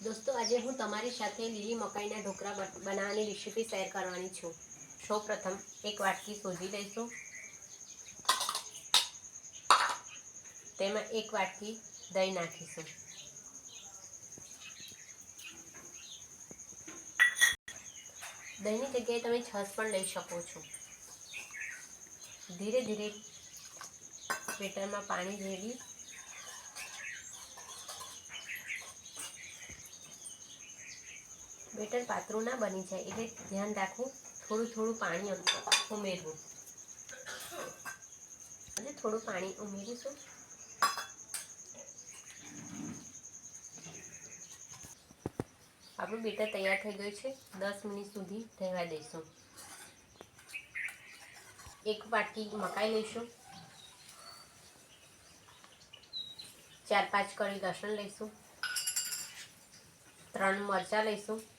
દોસ્તો, આજે હું તમારી સાથે લીલી મકાઈના ઢોકળા બનાવવાની રેસીપી શેર કરવાની છું. સૌ પ્રથમ એક વાટકી સોજી લઈશું. તેમાં એક વાટકી દહીં નાખીશું. દહીંની જગ્યાએ તમે છસ પણ લઈ શકો છો. ધીરે ધીરે બેટરમાં પાણી રેડી બેટર પાતળું ના બની જાય એટલે ધ્યાન રાખવું, થોડું થોડું પાણી ઉમેરવું. અને થોડું પાણી ઉમેરીશું. આપણું બેટર તૈયાર થઈ ગયું છે. દસ મિનિટ સુધી રહેવા દઈશું. એક વાટકી મકાઈ લઈશું. ચાર પાંચ કળી લસણ લઈશું. ત્રણ મરચાં લઈશું.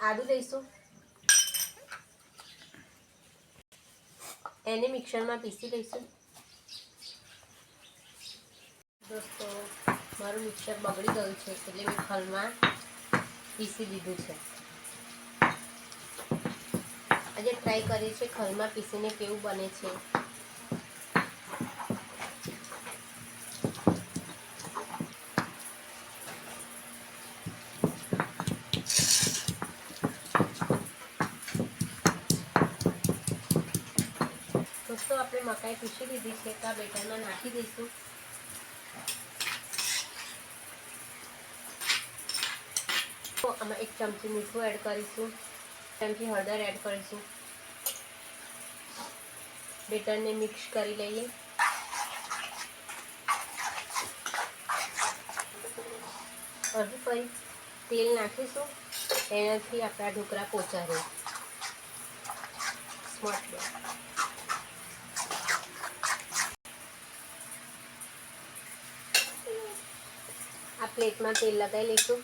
આદુ લઈશું એને મિક્સરમાં પીસી લઈશું દોસ્તો મારું મિક્સર બગડી ગયું છે એટલે મેં ખલમાં પીસી દીધું છે આજે ટ્રાય કરીએ છીએ ખલમાં પીસીને કેવું બને છે દોસ્તો આપણે મકાઈ પીસી લીધી છે તો આ બેટરમાં નાખી દઈશું. તો આમાં એક ચમચી મીઠું એડ કરીશું ચમચી હળદર એડ કરીશું. બેટરને મિક્સ કરી લઈએ. હજુ પછી તેલ નાખીશું, એનાથી આપણા ઢોકળા પોચા રહે. સ્મોટ આ પ્લેટમાં તેલ લગાવી લઈશું.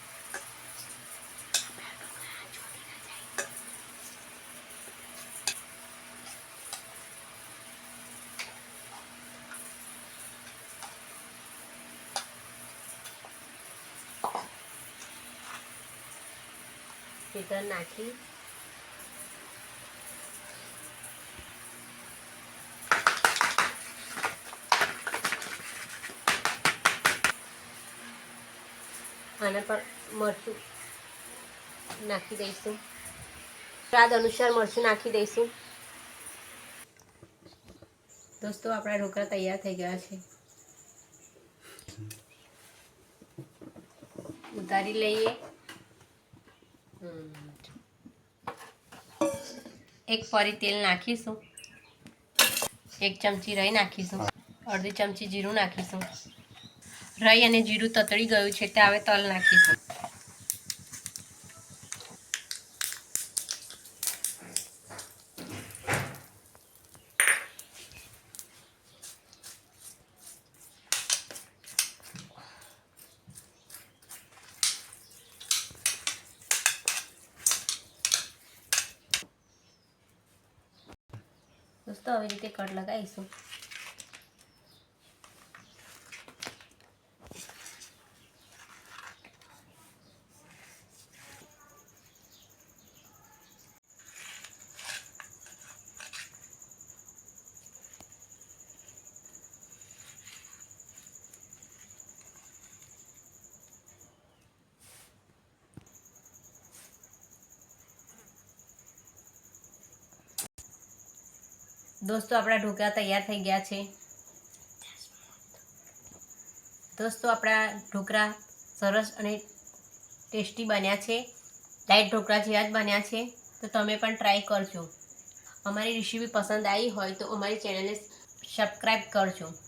બેટર નાખી. આના પર મરચું નાખી દઈશું. સ્વાદ અનુસાર મરચું નાખી દઈશું. દોસ્તો, આપણા ઢોકળા તૈયાર થઈ ગયા છે. ઉતારી લઈએ. એક ફરી તેલ નાખીશું. એક ચમચી રાઈ નાખીશું. અડધી ચમચી જીરું નાખીશું. રાઈ અને જીરું તતળી ગયું છે, તે હવે તલ નાખીશું. દોસ્તો, આવી રીતે કટ લગાવીશું. દોસ્તો, આપણા ઢોકળા તૈયાર થઈ ગયા છે. દોસ્તો, આપણા ઢોકળા સરસ અને ટેસ્ટી બન્યા છે. લાઈટ ઢોકળા જેવા જ બન્યા છે. તો તમે પણ ટ્રાય કરજો. અમારી રેસીપી પસંદ આવી હોય તો અમારી ચેનલને સબસ્ક્રાઈબ કરજો.